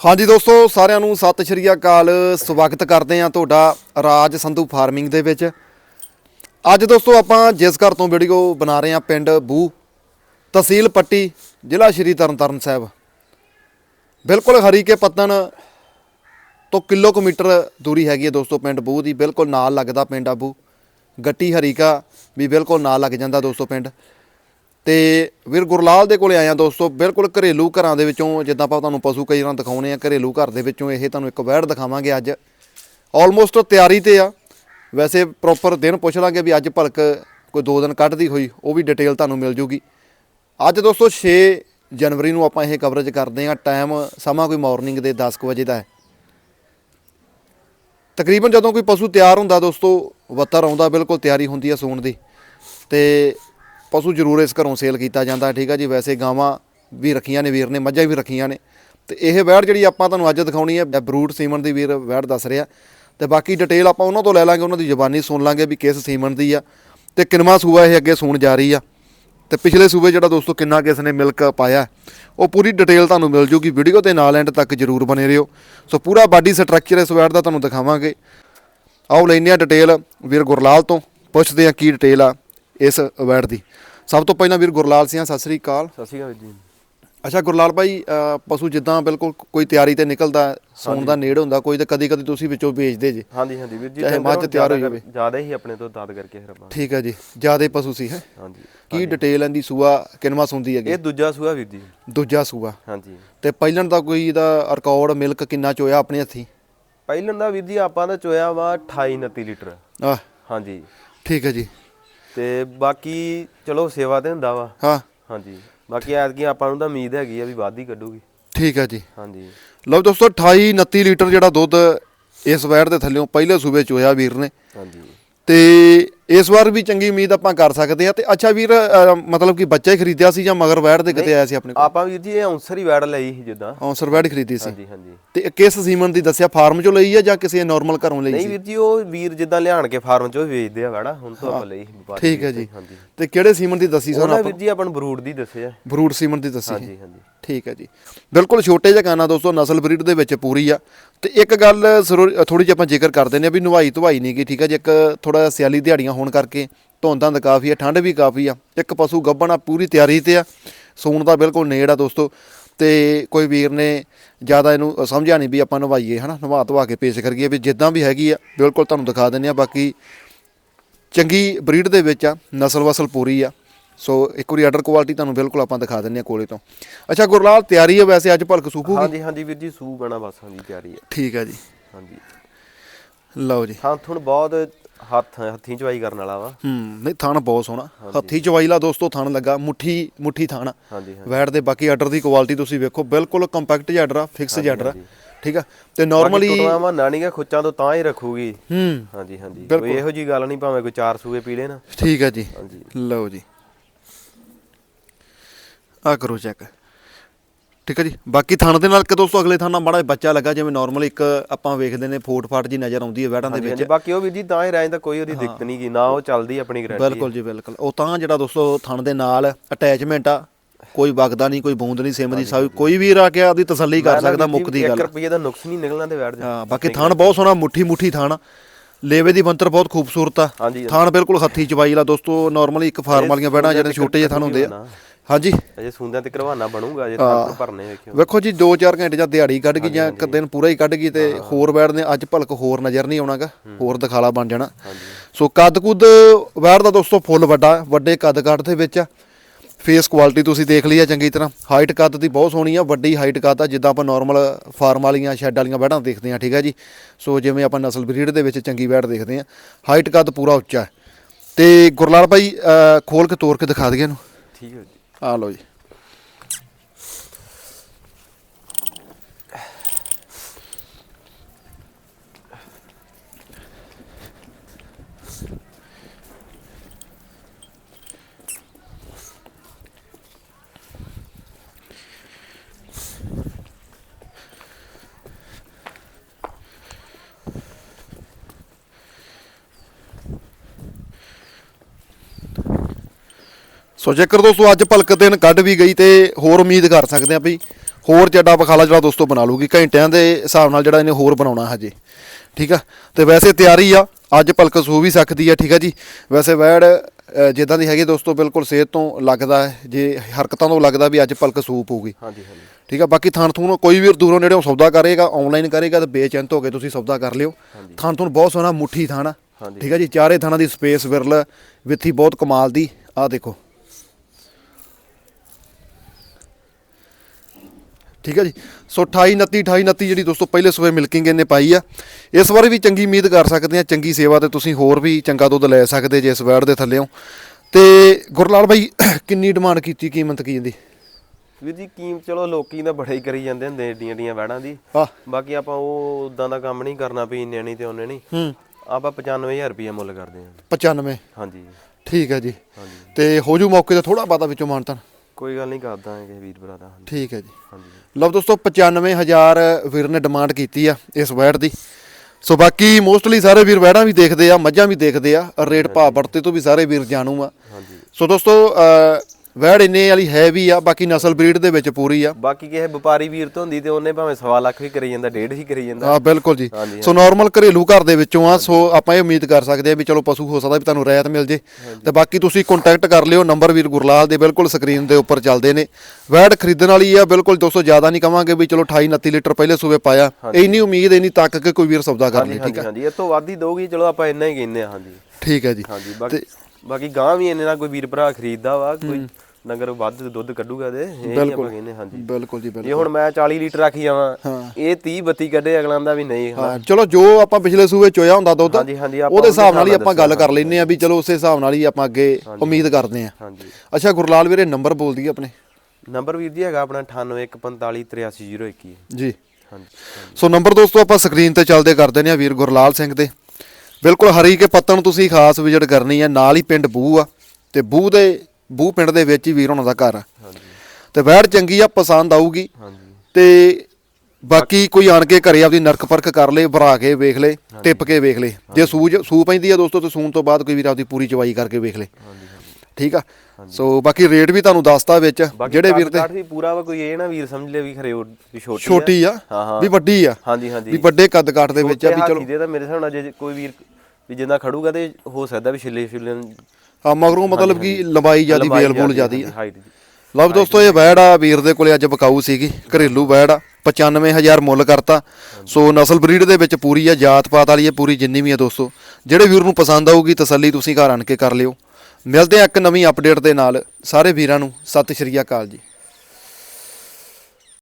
ਹਾਂਜੀ ਦੋਸਤੋ, ਸਾਰਿਆਂ ਨੂੰ ਸਤਿ ਸ਼੍ਰੀ ਅਕਾਲ। ਸਵਾਗਤ ਕਰਦੇ ਹਾਂ ਤੁਹਾਡਾ ਰਾਜ ਸੰਧੂ ਫਾਰਮਿੰਗ ਦੇ ਵਿੱਚ। ਅੱਜ ਦੋਸਤੋ, ਆਪਾਂ ਜਿਸ ਘਰ ਤੋਂ ਵੀਡੀਓ ਬਣਾ ਰਹੇ ਹਾਂ, ਪਿੰਡ ਬੂ, ਤਹਿਸੀਲ ਪੱਟੀ, ਜ਼ਿਲ੍ਹਾ ਸ਼੍ਰੀ ਤਰਨਤਾਰਨ ਸਾਹਿਬ। ਬਿਲਕੁਲ ਹਰੀਕੇ ਪੱਤਨ ਤੋਂ ਕਿਲੋਮੀਟਰ ਦੂਰੀ ਹੈਗੀ ਹੈ ਦੋਸਤੋ, ਪਿੰਡ ਬੂ ਦੀ। ਬਿਲਕੁਲ ਨਾਲ ਲੱਗਦਾ ਪਿੰਡ ਆਬੂ ਗੱਟੀ ਹਰੀਕਾ ਵੀ ਬਿਲਕੁਲ ਨਾਲ ਲੱਗ ਜਾਂਦਾ ਦੋਸਤੋ, ਪਿੰਡ। ਤੇ ਵੀਰ ਗੁਰਲਾਲ ਦੇ ਕੋਲੇ ਆਇਆ ਦੋਸਤੋ, ਬਿਲਕੁਲ ਘਰੇਲੂ ਘਰਾਂ ਦੇ ਵਿੱਚੋਂ, ਜਿੱਦਾਂ ਆਪਾਂ ਤੁਹਾਨੂੰ ਪਸ਼ੂ ਕਈ ਵਾਰ ਦਿਖਾਉਣੇ ਆ, ਘਰੇਲੂ ਘਰ ਦੇ ਵਿੱਚੋਂ ਇਹ ਤੁਹਾਨੂੰ ਇੱਕ ਵੈੜ ਦਿਖਾਵਾਂਗੇ ਅੱਜ। ਆਲਮੋਸਟ ਤਿਆਰੀ ਤੇ ਆ। ਵੈਸੇ ਪ੍ਰੋਪਰ ਦਿਨ ਪੁੱਛ ਲਾਂਗੇ ਵੀ ਅੱਜ ਭਲਕ ਕੋਈ 2 ਦਿਨ ਕੱਢਦੀ ਹੋਈ, ਉਹ ਵੀ ਡਿਟੇਲ ਤੁਹਾਨੂੰ ਮਿਲ ਜੂਗੀ। ਅੱਜ ਦੋਸਤੋ 6 ਜਨਵਰੀ ਨੂੰ ਆਪਾਂ ਇਹ ਕਵਰੇਜ ਕਰਦੇ ਆ ਟਾਈਮ ਸਮਾਂ ਕੋਈ ਮਾਰਨਿੰਗ ਦੇ 10 ਕੁ ਵਜੇ ਦਾ ਹੈ। ਤਕਰੀਬਨ ਜਦੋਂ ਕੋਈ ਪਸ਼ੂ ਤਿਆਰ ਹੁੰਦਾ ਦੋਸਤੋ, ਵੱਤਰ ਆਉਂਦਾ, ਬਿਲਕੁਲ ਤਿਆਰੀ ਹੁੰਦੀ ਹੈ ਸੂਣ ਦੀ। ਤੇ ਪਸ਼ੂ ਜ਼ਰੂਰ ਇਸ ਘਰੋਂ ਸੇਲ ਕੀਤਾ ਜਾਂਦਾ, ਠੀਕ ਆ ਜੀ? ਵੈਸੇ ਗਾਵਾਂ ਵੀ ਰੱਖੀਆਂ ਨੇ, ਵੀਰ ਨੇ, ਮੱਝਾਂ ਵੀ ਰੱਖੀਆਂ ਨੇ। ਤੇ ਇਹ ਵੈੜ ਜਿਹੜੀ ਆਪਾਂ ਤੁਹਾਨੂੰ ਅੱਜ ਦਿਖਾਉਣੀ ਹੈ ਬਰੂਟ ਸੀਮਨ ਦੀ ਵੀਰ ਵੈੜ ਦੱਸ ਰਿਹਾ। ਤੇ ਬਾਕੀ ਡਿਟੇਲ ਆਪਾਂ ਉਹਨਾਂ ਤੋਂ ਲੈ ਲਾਂਗੇ, ਉਹਨਾਂ ਦੀ ਜ਼ੁਬਾਨੀ ਸੁਣ ਲਾਂਗੇ ਵੀ ਕਿਸ ਸੀਮਨ ਦੀ ਆ। ਤੇ ਕਿੰਨਵਾਂ ਸੂਆ ਇਹ ਅੱਗੇ ਸੂਣ ਜਾ ਰਹੀ ਆ। ਤੇ ਪਿਛਲੇ ਸੂਬੇ ਜਿਹੜਾ ਦੋਸਤੋ ਕਿੰਨਾ ਕਿਸ ਨੇ ਮਿਲਕ ਪਾਇਆ, ਉਹ ਪੂਰੀ ਡਿਟੇਲ ਤੁਹਾਨੂੰ ਮਿਲ ਜੂਗੀ, ਵੀਡੀਓ 'ਤੇ ਨਾਲ ਐਂਡ ਤੱਕ ਜਰੂਰ ਬਨੇ ਰਹੋ। ਸੋ ਪੂਰਾ ਬਾਡੀ ਸਟਰਕਚਰ ਇਸ ਵੈੜ ਦਾ ਤੁਹਾਨੂੰ ਦਿਖਾਵਾਂਗੇ। ਆਓ ਲੈਂਦੇ ਆ ਡਿਟੇਲ ਵੀਰ ਗੁਰਲਾਲ ਤੋਂ, ਪੁੱਛਦੇ ਆ ਕੀ ਡਿਟੇਲ ਆ ਇਸ ਵੈੜ ਦੀ। ਸਭ ਤੋਂ ਪਹਿਲਾਂ ਵੀਰ ਗੁਰਲਾਲ ਸਿੰਘ ਸਤਿ ਸ੍ਰੀ ਅਕਾਲ। ਸਤਿ ਸ਼੍ਰੀ ਅਕਾਲ ਜੀ। ਅੱਛਾ ਗੁਰਲਾਲ ਭਾਈ ਅ, ਪਸ਼ੂ ਜਿੱਦਾਂ ਬਿਲਕੁਲ ਕੋਈ ਤਿਆਰੀ ਤੇ ਨਿਕਲਦਾ ਸੌਣ ਦਾ ਨੇੜ ਹੁੰਦਾ ਕੋਈ ਤਾਂ ਕਦੀ ਕਦੀ ਤੁਸੀਂ ਵਿੱਚੋਂ ਵੇਚਦੇ ਜੇ। ਹਾਂਜੀ ਹਾਂਜੀ ਵੀਰ ਜੀ ਚਾਹੇ ਮੱਝ ਤਿਆਰ ਹੋਈ ਹੋਵੇ। ਜ਼ਿਆਦਾ ਹੀ ਆਪਣੇ ਤੋਂ ਦਾਦ ਕਰਕੇ ਫਿਰ ਆਪਾਂ ਠੀਕ ਹੈ ਜੀ ਜਿਆਦੇ ਪਸ਼ੂ ਸੀ ਹੈ? ਹਾਂਜੀ ਕੀ ਡਿਟੇਲ ਇਹਦੀ ਸੂਆ ਕਿੰਨਵਾਂ ਸੁੰਦੀ ਹੈਗੀ? ਇਹ ਦੂਜਾ ਸੂਆ ਵੀਰ ਜੀ। ਦੂਜਾ ਸੂਆ। ਹਾਂਜੀ। ਤੇ ਪਹਿਲਾਂ ਦਾ ਕੋਈ ਇਹਦਾ ਰਿਕਾਰਡ ਮਿਲਕ ਕਿੰਨਾ ਚੋਇਆ ਆਪਣੇ ਹੱਥੀ? ਪਹਿਲਾਂ ਦਾ ਵੀਰ ਜੀ ਆਪਾਂ ਦਾ ਚੋਇਆ ਵਾ 28 29 ਲੀਟਰ। ਆ ਹਾਂਜੀ। ਠੀਕ ਹੈ ਜੀ। ਤੇ ਬਾਕੀ ਚਲੋ ਸੇਵਾ ਤੇ ਹੁੰਦਾ ਵਾ। ਹਾਂ। ਹਾਂਜੀ। ਬਾਕੀ ਐਤਕੀ ਆਪਾਂ ਨੂੰ ਤਾਂ ਉਮੀਦ ਹੈਗੀ ਆ ਵੀ ਵੱਧ ਹੀ ਕੱਢੂਗੀ। ਠੀਕ ਹੈ ਜੀ। ਹਾਂਜੀ। ਲਓ ਦੋਸਤੋ 28 29 ਲੀਟਰ ਜਿਹੜਾ ਦੁੱਧ ਇਸ ਵੈੜ ਦੇ ਥੱਲੇੋਂ ਪਹਿਲੇ ਸੂਬੇ ਚੋਇਆ ਵੀਰ ਨੇ। ਹਾਂਜੀ। ਤੇ ਇਸ ਵਾਰ ਵੀ ਚੰਗੀ ਉਮੀਦ ਆਪਾਂ ਕਰ ਸਕਦੇ ਆ ਤੇ ਅੱਛਾ ਵੀਰ ਮਤਲਬ ਕਿ ਬੱਚਾ ਹੀ ਖਰੀਦਿਆ ਸੀ ਜਾਂ ਮਗਰ ਵੈੜ ਦੇ ਕਿਤੇ ਆਇਆ ਸੀ ਆਪਣੇ ਕੋਲ? ਆਪਾਂ ਵੀਰ ਜੀ ਇਹ ਔਂਸਰ ਹੀ ਵੈੜ ਲਈ ਸੀ ਜਿੱਦਾਂ। ਔਂਸਰ ਵੈੜ ਖਰੀਦੀ ਸੀ। ਹਾਂਜੀ ਹਾਂਜੀ। ਤੇ ਕਿਸ ਸੀਮਨ ਦੀ ਦੱਸਿਆ ਫਾਰਮ ਚੋਂ ਲਈ ਆ ਜਾਂ ਕਿਸੇ ਨਾਰਮਲ ਘਰੋਂ ਲਈ ਨਹੀਂ ਸੀ? ਵੀਰ ਜੀ ਉਹ ਵੀਰ ਜਿੱਦਾਂ ਲਿਆਣ ਕੇ ਫਾਰਮ ਚੋਂ ਵੇਚਦੇ ਆ ਵੈੜਾ ਹੁਣ ਤੋਂ ਆਪਾਂ ਲਈ ਠੀਕ ਹੈ ਜੀ। ਹਾਂਜੀ। ਤੇ ਕਿਹੜੇ ਸੀਮਨ ਦੀ ਦੱਸੀ ਸਾਨੂੰ ਵੀਰ ਜੀ ਆਪਾਂ ਨੂੰ ਬਰੂਡ ਦੀ ਦੱਸਿਆ ਬਰੂਡ ਸੀਮਨ ਦੀ ਦੱਸੀ ਹਾਂਜੀ ਹਾਂਜੀ। ਠੀਕ ਹੈ ਜੀ। ਬਿਲਕੁਲ ਛੋਟੇ ਜਿਹਾ ਕਾਨਾ ਦੋਸਤੋ ਨਸਲ ਬਰੀਡ ਦੇ ਵਿੱਚ ਪੂਰੀ ਆ। ਤੇ ਇੱਕ ਗੱਲ ਥੋੜੀ ਜਿਹੀ ਆਪਾਂ ਜ਼ਿਕਰ ਕਰ ਦਿੰਦੇ ਆ ਵੀ ਨਵਾਈ ਧਵਾਈ ਨਹੀਂ ਗਈ ਠੀਕ ਹੈ ਜੀ। ਇੱਕ ਥੋੜਾ ਜਿਹਾ ਸਿਆਲੀ ਦਿਹਾੜੀਆਂ ਹੋਣ ਕਰਕੇ ਧੁੰਦ ਧੰਦ ਕਾਫੀ ਆ ਠੰਡ ਵੀ ਕਾਫੀ ਆ। ਇੱਕ ਪਸ਼ੂ ਗੱਭਣ ਆ ਪੂਰੀ ਤਿਆਰੀ ਤੇ ਆ। ਸੂਣ ਦਾ ਬਿਲਕੁਲ ਨੇੜ ਆ ਦੋਸਤੋ। ਤੇ ਕੋਈ ਵੀਰ ਨੇ ਜ਼ਿਆਦਾ ਇਹਨੂੰ ਸਮਝਿਆ ਨਹੀਂ ਵੀ ਆਪਾਂ ਨਵਾਈਏ ਹਨਾ? ਨਵਾ ਧਵਾ ਕੇ ਪੇਸ਼ ਕਰੀਏ ਵੀ ਜਿੱਦਾਂ ਵੀ ਹੈਗੀ ਆ ਬਿਲਕੁਲ ਤੁਹਾਨੂੰ ਦਿਖਾ ਦਿੰਦੇ ਆ। ਬਾਕੀ ਚੰਗੀ ਬਰੀਡ ਦੇ ਵਿੱਚ ਆ ਨਸਲ ਵਸਲ ਪੂਰੀ ਆ। ਸੋ ਇੱਕ ਵਾਰੀ ਆਰਡਰ ਕੁਆਲਿਟੀ ਤੁਹਾਨੂੰ ਬਿਲਕੁਲ ਆਪਾਂ ਦਿਖਾ ਦਿੰਨੇ ਆ ਕੋਲੇ ਤੋਂ। ਅੱਛਾ ਗੁਰਲਾਲ ਤਿਆਰੀ ਹੈ ਵੈਸੇ ਅੱਜ ਭਲਕ ਸੁੱਕੂਗੀ ਹਾਂਜੀ ਹਾਂਜੀ ਵੀਰ ਜੀ ਸੂ ਬਣਾ ਬਸ ਹਾਂਜੀ ਤਿਆਰੀ ਹੈ ਠੀਕ ਹੈ ਜੀ। ਹਾਂਜੀ। ਲਓ ਜੀ। ਹਾਂ ਹੁਣ ਬਹੁਤ ਹੱਥ ਹੱਥੀਂ ਚਵਾਈ ਕਰਨ ਵਾਲਾ ਵਾ। ਹੂੰ ਨਹੀਂ ਥਣ ਬਹੁਤ ਸੋਹਣਾ। ਹੱਥੀ ਚਵਾਈ ਲਾ ਦੋਸਤੋ ਥਣ ਲੱਗਾ। ਮੁੱਠੀ ਮੁੱਠੀ ਥਣ ਹਾਂਜੀ ਹਾਂ ਵੈਟ ਦੇ ਬਾਕੀ ਆਰਡਰ ਦੀ ਕੁਆਲਿਟੀ ਤੁਸੀਂ ਵੇਖੋ। ਬਿਲਕੁਲ ਕੰਪੈਕਟ ਜਿਹਾ ਆਰਡਰ ਆ ਫਿਕਸ ਜਿਹਾ ਆਰਡਰ ਆ। ਠੀਕ ਆ? ਤੇ ਨਾਰਮਲੀ ਟੁੱਟਵਾ ਵਾ ਨਾਣੀਗਾ ਖੁੱਚਾਂ ਤੋਂ ਤਾਂ ਹੀ ਰੱਖੂਗੀ। ਹੂੰ। ਹਾਂਜੀ ਹਾਂਜੀ। ਕੋਈ ਇਹੋ ਜੀ ਗੱਲ ਨਹੀਂ ਭਾਵੇਂ ਕੋਈ ਚਾਰ ਸੂਏ ਪੀ ਲੈ ਨਾ। ਠੀਕ ਹੈ ਜੀ। ਲਓ ਜੀ। ਆ ਕਰੋ ਚੈੱਕ ਠੀਕ ਹੈ ਜੀ। ਬਾਕੀ ਥਣ ਦੇ ਨਾਲ ਕਿ ਦੋਸਤੋ ਅਗਲੇ ਥਣ ਨਾਲ ਮਾੜਾ ਬੱਚਾ ਲੱਗਾ ਜਿਵੇਂ ਨਾਰਮਲ ਇੱਕ ਆਪਾਂ ਵੇਖਦੇ ਨੇ ਫੋਟ ਫਾਟ ਜੀ ਨਜ਼ਰ ਆਉਂਦੀ ਹੈ ਵੈੜਾਂ ਦੇ ਵਿੱਚ। ਬਾਕੀ ਉਹ ਵੀਰ ਜੀ ਤਾਂ ਹੀ ਰਹਿ ਜਾਂਦਾ ਕੋਈ ਉਹਦੀ ਦਿੱਕਤ ਨਹੀਂ ਗੀ ਨਾ ਉਹ ਚੱਲਦੀ ਆਪਣੀ ਗਰੰਟੀ ਬਿਲਕੁਲ ਜੀ ਬਿਲਕੁਲ। ਉਹ ਤਾਂ ਜਿਹੜਾ ਦੋਸਤੋ ਥਣ ਦੇ ਨਾਲ ਅਟੈਚਮੈਂਟ ਆ ਕੋਈ ਵਗਦਾ ਨਹੀਂ ਕੋਈ ਬੂੰਦ ਨਹੀਂ ਸਿਮ ਦੀ ਸਭ ਕੋਈ ਵੀਰ ਆ ਕੇ ਆਪਦੀ ਤਸੱਲੀ ਕਰ ਸਕਦਾ ਮੁੱਕ ਦੀ 1 ਗੱਲ ਰੁਪਏ ਦਾ ਨੁਕਸ ਨਹੀਂ ਨਿਕਲਣਾ ਤੇ ਬੈਠ ਜਾ ਹਾਂ ਬਾਕੀ ਥਣ ਬਹੁਤ ਸੋਹਣਾ ਮੁੱਠੀ ਮੁੱਠੀ ਥਣ। ਲੇਵੇ ਦੀ ਬੰਤਰ ਬਹੁਤ ਖੂਬਸੂਰਤ ਆ। ਥਣ ਬਿਲਕੁਲ ਹੱਥੀ ਚਵਾਈ ਲਾ ਦੋਸਤੋ ਨਾਰਮਲੀ ਇੱਕ ਫਾਰਮ ਵਾਲੀਆਂ ਬੈੜਾਂ ਜਿਹੜੇ ਛੋਟੇ ਜਿਹੇ ਥਣ ਹੁੰਦੇ ਆ। ਹਾਂਜੀ। ਅਜੇ ਸੁੰਦਿਆਂ ਤੇ ਕਰਵਾਨਾ ਬਣੂਗਾ ਜੇ ਥਾਂ ਭਰਨੇ ਵੇਖਿਓ। ਵੇਖੋ ਜੀ 2-4 ਘੰਟੇ ਜਾਂ ਦਿਹਾੜੀ ਕੱਢ ਗਈ ਜਾਂ ਇੱਕ ਦਿਨ ਪੂਰਾ ਹੀ ਕੱਢ ਗਈ ਤੇ ਹੋਰ ਨੇ ਅੱਜ ਭਲਕ ਹੋਰ ਨਜ਼ਰ ਨਹੀਂ ਆਉਣਾਗਾ ਹੋਰ ਦਿਖਾਲਾ ਬਣ ਜਾਣਾ। ਸੋ ਕੱਦ ਕੁੱਦ ਵੈੜ ਦਾ ਦੋਸਤੋ ਫੁੱਲ ਵੱਡਾ ਵੱਡੇ ਕੱਦ ਕੱਦ ਦੇ ਵਿੱਚ ਆ। ਫੇਸ ਕੁਆਲਿਟੀ ਤੁਸੀਂ ਦੇਖ ਲਈ ਆ ਚੰਗੀ ਤਰ੍ਹਾਂ। ਹਾਈਟ ਕੱਦ ਦੀ ਬਹੁਤ ਸੋਹਣੀ ਆ ਵੱਡੀ ਹਾਈਟ ਕੱਦ ਆ ਜਿੱਦਾਂ ਆਪਾਂ ਨਾਰਮਲ ਫਾਰਮ ਵਾਲੀਆਂ ਸ਼ੈੱਡ ਵਾਲੀਆਂ ਵੈੜਾਂ ਦੇਖਦੇ ਆ ਠੀਕ ਆ ਜੀ। ਸੋ ਜਿਵੇਂ ਆਪਾਂ ਨਸਲ ਬਰੀਡ ਦੇ ਵਿੱਚ ਚੰਗੀ ਵੈੜ ਦੇਖਦੇ ਆ ਹਾਈਟ ਕੱਦ ਪੂਰਾ ਉੱਚਾ। ਤੇ ਗੁਰਲਾਲ ਭਾਈ ਖੋਲ ਕੇ ਤੋੜ ਕੇ ਦਿਖਾ ਦਈਏ ਇਹਨੂੰ। ਠੀਕ ਹੈ ਜੀ ਸੋ ਜੇਕਰ ਦੋਸਤੋ ਅੱਜ ਭਲਕ ਦਿਨ ਕੱਢ ਵੀ ਗਈ ਤੇ ਹੋਰ ਉਮੀਦ ਕਰ ਸਕਦੇ ਆ ਵੀ ਹੋਰ ਚੱਡਾ ਬਖਾਲਾ ਜਿਹੜਾ ਦੋਸਤੋ ਬਣਾ ਲੂਗੀ। ਘੰਟਿਆਂ ਦੇ ਹਿਸਾਬ ਨਾਲ ਜਿਹੜਾ ਇਹਨੇ ਹੋਰ ਬਣਾਉਣਾ ਹਜੇ। ਠੀਕ ਆ? ਤੇ ਵੈਸੇ ਤਿਆਰੀ ਆ ਅੱਜ ਪਲਕ ਸੂ ਵੀ ਸਕਦੀ ਆ ਠੀਕ ਆ ਜੀ? ਵੈਸੇ ਵੈੜ ਜਿੱਦਾਂ ਦੀ ਹੈਗੀ ਦੋਸਤੋ ਬਿਲਕੁਲ ਸਿਹਤ ਤੋਂ ਲੱਗਦਾ ਜੇ ਹਰਕਤਾਂ ਤੋਂ ਲੱਗਦਾ ਵੀ ਅੱਜ ਪਲਕ ਸੂ ਪਊਗੀ। ਹਾਂਜੀ ਹਾਂਜੀ। ਠੀਕ ਆ? ਬਾਕੀ ਥਾਣ ਥੂਣ ਕੋਈ ਵੀ ਦੂਰੋਂ ਨੇੜੇੋਂ ਸੌਦਾ ਕਰੇਗਾ ਆਨਲਾਈਨ ਕਰੇਗਾ ਤੇ ਬੇਚਿੰਤ ਹੋ ਕੇ ਤੁਸੀਂ ਸੌਦਾ ਕਰ ਲਿਓ। ਥਾਣ ਥੂਣ ਬਹੁਤ ਸੋਹਣਾ ਮੁੱਠੀ ਥਾਣਾ ਹਾਂਜੀ। ਠੀਕ ਆ ਜੀ? ਚਾਰੇ ਥਾਣਾ ਦੀ ਸਪੇਸ ਵਿਰਲ ਵਿੱਥੀ ਬਹੁਤ ਕਮਾਲ ਦੀ। ਆਹ ਦੇਖੋ। ਠੀਕ ਹੈ ਜੀ? ਸੋ 28 29 28 29 ਜਿਹੜੀ ਦੋਸਤੋ ਪਹਿਲੇ ਸੂਏ ਮਿਲਕਿੰਗ ਇਹਨੇ ਪਾਈ ਆ। ਇਸ ਵਾਰੀ ਵੀ ਚੰਗੀ ਉਮੀਦ ਕਰ ਸਕਦੇ ਆ ਚੰਗੀ ਸੇਵਾ ਤੇ ਤੁਸੀਂ ਹੋਰ ਵੀ ਚੰਗਾ ਦੁੱਧ ਲੈ ਸਕਦੇ ਜੇ ਇਸ ਵੈੜ ਦੇ ਥੱਲੇੋਂ ਤੇ ਗੁਰਲਾਲ ਭਾਈ ਕਿੰਨੀ ਡਿਮਾਂਡ ਕੀਤੀ ਕੀਮਤ ਕੀ ਇਹਦੀ? ਵੀਰ ਜੀ ਕੀਮ ਚਲੋ ਲੋਕੀ ਤਾਂ ਬੜੇ ਹੀ ਕਰੀ ਜਾਂਦੇ ਹੁੰਦੇ ਏਡੀਆਂ ਏਡੀਆਂ ਵੈੜਾਂ ਦੀ। ਆ ਬਾਕੀ ਆਪਾਂ ਉਹ ਉਦਾਂ ਦਾ ਕੰਮ ਨਹੀਂ ਕਰਨਾ ਵੀ ਇੰਨੇ ਨਹੀਂ ਤੇ ਉਹਨੇ ਨਹੀਂ। ਹੂੰ। ਆਪਾਂ 95000 ਰੁਪਏ ਮੁੱਲ ਕਰਦੇ ਹਾਂ 95 ਹਾਂਜੀ। ਠੀਕ ਹੈ ਜੀ। ਤੇ ਹੋ ਜੂ ਮੌਕੇ ਤੇ ਥੋੜਾ ਬਾਤਾ ਵਿੱਚੋਂ ਮਾਨਤਨ। ਕੋਈ ਗੱਲ ਨਹੀਂ ਕਰਦਾ ਹੈ ਕਿਸੇ ਵੀਰ ਭਰਾ ਦਾ ਠੀਕ ਹੈ ਜੀ। ਹਾਂਜੀ। ਲਓ ਦੋਸਤੋ 95000 ਵੀਰ ਨੇ ਡਿਮਾਂਡ ਕੀਤੀ ਆ ਇਸ ਵੈੜ ਦੀ। ਸੋ ਬਾਕੀ ਮੋਸਟਲੀ ਸਾਰੇ ਵੀਰ ਵੈੜਾਂ ਵੀ ਦੇਖਦੇ ਆ ਮੱਝਾਂ ਵੀ ਦੇਖਦੇ ਆ ਰੇਟ ਭਾਅ ਵਰਤੇ ਤੋਂ ਵੀ ਸਾਰੇ ਵੀਰ ਜਾਣੂ ਆ। ਹਾਂਜੀ। ਸੋ ਦੋਸਤੋ ਵੈੜ ਇੰਨੇ ਵਾਲੀ ਹੈ ਵੀ ਆ ਬਾਕੀ ਨਸਲ ਬਰੀਡ ਦੇ ਵਿੱਚ ਪੂਰੀ ਆ। ਬਾਕੀ ਕਿਸੇ ਵਪਾਰੀ ਵੀਰ ਤੋਂ ਹੁੰਦੀ ਤੇ ਉਹਨੇ ਭਾਵੇਂ ਸਵਾ ਲੱਖ ਵੀ ਕਰੀ ਜਾਂਦਾ ਡੇਢ ਹੀ ਕਰੀ ਜਾਂਦਾ। ਹਾਂ ਬਿਲਕੁਲ ਜੀ। ਸੋ ਨਾਰਮਲ ਘਰੇਲੂ ਘਰ ਦੇ ਵਿੱਚੋਂ ਆ ਸੋ ਆਪਾਂ ਇਹ ਉਮੀਦ ਕਰ ਸਕਦੇ ਆ ਵੀ ਚਲੋ ਪਸ਼ੂ ਹੋ ਸਕਦਾ ਵੀ ਤੁਹਾਨੂੰ ਰਾਇਤ ਮਿਲ ਜੇ। ਤੇ ਬਾਕੀ ਤੁਸੀਂ ਕੰਟੈਕਟ ਕਰ ਲਿਓ ਨੰਬਰ ਵੀਰ ਗੁਰਲਾਲ ਦੇ ਬਿਲਕੁਲ ਸਕਰੀਨ ਦੇ ਉੱਪਰ ਚੱਲਦੇ ਨੇ। ਵੈੜ ਖਰੀਦਣ ਵਾਲੀ ਆ ਬਿਲਕੁਲ ਦੋਸਤੋ ਜ਼ਿਆਦਾ ਨਹੀਂ ਕਵਾਂਗੇ ਵੀ ਚਲੋ 28 29 ਲੀਟਰ ਪਹਿਲੇ ਸੂਬੇ ਪਾਇਆ। ਇੰਨੀ ਉਮੀਦ ਇੰਨੀ ਤੱਕ ਕਿ ਕੋਈ ਵੀਰ ਸੌਦਾ ਕਰ ਲੇ ਠੀਕ ਆ? ਹਾਂਜੀ ਇਹ ਤੋਂ ਵੱਧ ਹੀ ਦਊਗੀ ਚਲੋ ਆਪਾਂ ਇੰਨਾ ਹੀ ਕਹਿੰਦੇ ਆ ਹਾਂਜੀ। ਠੀਕ ਹੈ ਜੀ। ਹਾਂਜੀ ਬਾਕੀ ਬਾਕੀ ਗਾਂ ਵੀ ਇੰਨੇ ਨਾਲ ਕੋਈ ਵੀਰ ਭਰਾ ਖਰੀਦਦਾ ਵਾ ਕੋਈ ਨਗਰ ਵੱਧ ਦੁੱਧ ਕੱਢੂਗਾ ਤੇ ਇਹ ਨਹੀਂ ਆਪਾਂ ਕਹਿੰਦੇ ਹਾਂਜੀ। ਬਿਲਕੁਲ ਜੀ ਬਿਲਕੁਲ ਜੇ ਹੁਣ ਮੈਂ 40 ਲੀਟਰ ਰੱਖੀ ਜਾਵਾਂ ਹਾਂ। ਇਹ 30 32 ਕੱਢੇ ਅਗਲਾਂ ਦਾ ਵੀ ਨਹੀਂ ਹਾਂ ਹਾਂ ਚਲੋ ਜੋ ਆਪਾਂ ਪਿਛਲੇ ਸੂਬੇ ਚੋਇਆ ਹੁੰਦਾ ਦੁੱਧ ਹਾਂਜੀ, ਹਾਂਜੀ, ਆਪਾਂ ਉਹਦੇ ਹਿਸਾਬ ਨਾਲ ਹੀ ਆਪਾਂ ਗੱਲ ਕਰ ਲੈਨੇ ਆ ਵੀ ਚਲੋ ਉਸੇ ਹਿਸਾਬ ਨਾਲ ਹੀ ਆਪਾਂ ਅੱਗੇ ਉਮੀਦ ਕਰਦੇ ਆ ਹਾਂਜੀ। ਅੱਛਾ ਗੁਰਲਾਲ ਵੀਰੇ ਨੰਬਰ ਬੋਲ ਦਈਏ ਆਪਣੇ। ਨੰਬਰ ਵੀਰ ਜੀ ਹੈਗਾ ਆਪਣਾ 9815483021 ਜੀ। ਹਾਂਜੀ ਸੋ ਨੰਬਰ ਦੋਸਤੋ ਆਪਾਂ ਸਕਰੀਨ ਤੇ ਚੱਲਦੇ ਕਰਦੇ ਨੇ ਆ ਵੀਰ ਗੁਰਲਾਲ ਸਿੰਘ ਦੇ। ਬਿਲਕੁਲ ਹਰੀ ਕੇ ਪੱਤਣ ਤੁਸੀਂ ਖਾਸ ਵਿਜ਼ਿਟ ਕਰਨੀ ਆ ਨਾਲ ਹੀ ਪਿੰਡ ਬੂ ਆ ਤੇ ਬੂ ਦੇ ਬੂ ਪਿੰਡ ਦੇ ਵਿੱਚ ਹੀ ਵੀਰ ਉਹਨਾਂ ਦਾ ਘਰ ਆ। ਹਾਂਜੀ। ਤੇ ਵੈੜ ਚੰਗੀ ਆ ਪਸੰਦ ਆਊਗੀ। ਹਾਂਜੀ। ਤੇ ਬਾਕੀ ਕੋਈ ਆਣ ਕੇ ਘਰੇ ਆਪਦੀ ਨਰਕ ਪਰਖ ਕਰ ਲੇ ਭਰਾ ਕੇ ਵੇਖ ਲੇ ਟਿੱਪ ਕੇ ਵੇਖ ਲੇ। ਜੇ ਸੂਜ ਸੂ ਪੈਂਦੀ ਆ ਦੋਸਤੋ ਤੇ ਸੂਣ ਤੋਂ ਬਾਅਦ ਕੋਈ ਵੀਰ ਆਪਦੀ ਪੂਰੀ ਚਵਾਈ ਕਰਕੇ ਵੇਖ ਲੇ। ਠੀਕ ਆ? ਸੋ ਬਾਕੀ ਰੇਟ ਵੀ ਤੁਹਾਨੂੰ ਦੱਸਤਾ ਵਿੱਚ ਜਿਹੜੇ ਵੀਰ ਤੇ ਵੀ ਪੂਰਾ ਵਾ ਕੋਈ ਇਹ ਨਾ ਵੀਰ ਸਮਝ ਲੈ ਵੀ ਖਰੇ ਵੀ ਛੋਟੀ ਛੋਟੀ ਆ ਵੀ ਵੱਡੀ ਆ। ਹਾਂਜੀ ਵੀ ਹਾਂਜੀ ਵੱਡੇ ਕੱਦ ਕਾਠ ਦੇ ਵਿੱਚ ਆ ਵੀ ਚਲੋ। ਹਾਥੀ ਦੇ ਤਾਂ ਮੇਰੇ ਹਿਸਾਬ ਨਾਲ ਜੇ ਕੋਈ ਵੀਰ ਵੀ ਜਿੰਦਾ ਖੜੂਗਾ ਤੇ ਹੋ ਸਕਦਾ ਵੀ ਛਿੱਲੇ ਛਿੱਲੇ ਮਗਰੋਂ ਮਤਲਬ ਕਿ ਲੰਬਾਈ ਜਿਆਦੀ ਵੇਲ ਬੂਲ ਜਿਆਦੀ ਆ। ਹਾਈਟ ਲਓ ਦੋਸਤੋ ਇਹ ਵੈੜ ਆ ਵੀਰ ਦੇ ਕੋਲੇ ਅੱਜ ਬਕਾਊ ਸੀਗੀ ਘਰੇਲੂ ਵੈੜ ਆ 95000 ਮੁੱਲ ਕਰਤਾ। ਸੋ ਨਸਲ ਬਰੀਡ ਦੇ ਵਿੱਚ ਪੂਰੀ ਆ ਜਾਤ ਪਾਤ ਵਾਲੀ ਆ ਪੂਰੀ ਜਿੰਨੀ ਵੀ ਆ ਦੋਸਤੋ। ਜਿਹੜੇ ਵੀਰ ਨੂੰ ਪਸੰਦ ਆਊਗੀ ਤਸੱਲੀ ਤੁਸੀਂ ਘਰ ਆਣ ਕੇ ਕਰ ਲਿਓ। ਮਿਲਦੇ ਆ ਇੱਕ ਨਵੀਂ ਅਪਡੇਟ ਦੇ ਨਾਲ। ਸਾਰੇ ਵੀਰਾਂ ਨੂੰ ਸਤਿ ਸ਼੍ਰੀ ਅਕਾਲ ਜੀ।